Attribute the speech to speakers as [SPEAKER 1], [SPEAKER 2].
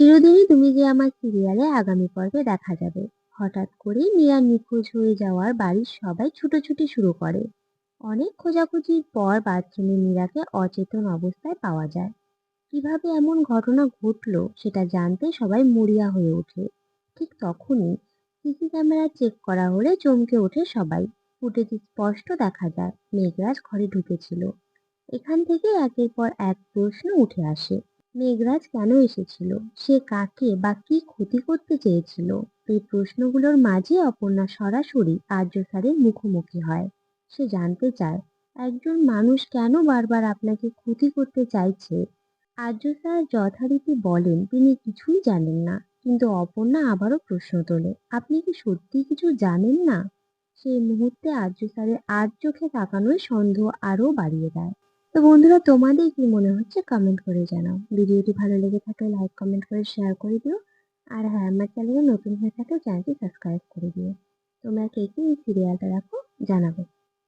[SPEAKER 1] চিরদিনই তুমি যে আমার সিরিয়ালে আগামী পর্বে দেখা যাবে। হঠাৎ করেই মীরা নিখোঁজ হয়ে যাওয়ার বাড়ির সবাই ছুটোছুটি শুরু করে। অনেক খোঁজাখুঁজির পর বাথরুমে মীরাকে অচেতন অবস্থায় পাওয়া যায়। কীভাবে এমন ঘটনা ঘটলো সেটা জানতে সবাই মরিয়া হয়ে ওঠে। ঠিক তখনই সিসি ক্যামেরা চেক করা হলে চমকে ওঠে সবাই। ফুটেজে স্পষ্ট দেখা যায়। মেঘরাজ ঘরে ঢুকেছিল। এখান থেকে একের পর এক প্রশ্ন উঠে আসে। মেঘরাজ কেন এসেছিল? সে কাকে বা কি ক্ষতি করতে চেয়েছিল? এই প্রশ্নগুলোর মাঝে অপর্ণা সরাসরি আর্য স্যারের মুখোমুখি হয়। সে জানতে চায়, একজন মানুষ কেন বারবার আপনাকে ক্ষতি করতে চাইছে? আর্য স্যার যথারীতি বলেন, তিনি কিছুই জানেন না। কিন্তু অপর্ণা আবারও প্রশ্ন তোলে, আপনি কি সত্যি কিছু জানেন না? সেই মুহূর্তে আর্য স্যারের আর চোখে তাকানোই সন্দেহ আরও বাড়িয়ে দেয়। তো বন্ধুরা, তোমাদের কি মনে হচ্ছে? কমেন্ট করে জানাও। ভিডিওটি ভালো লেগে থাকলে লাইক কমেন্ট করে শেয়ার করে দিও। আর হ্যাঁ আমার চ্যানেলে নতুন হয়ে থাকলে চ্যানেলটি সাবস্ক্রাইব করে দিও। তোমরা কে কে এই সিরিয়ালটা দেখো, জানাবে।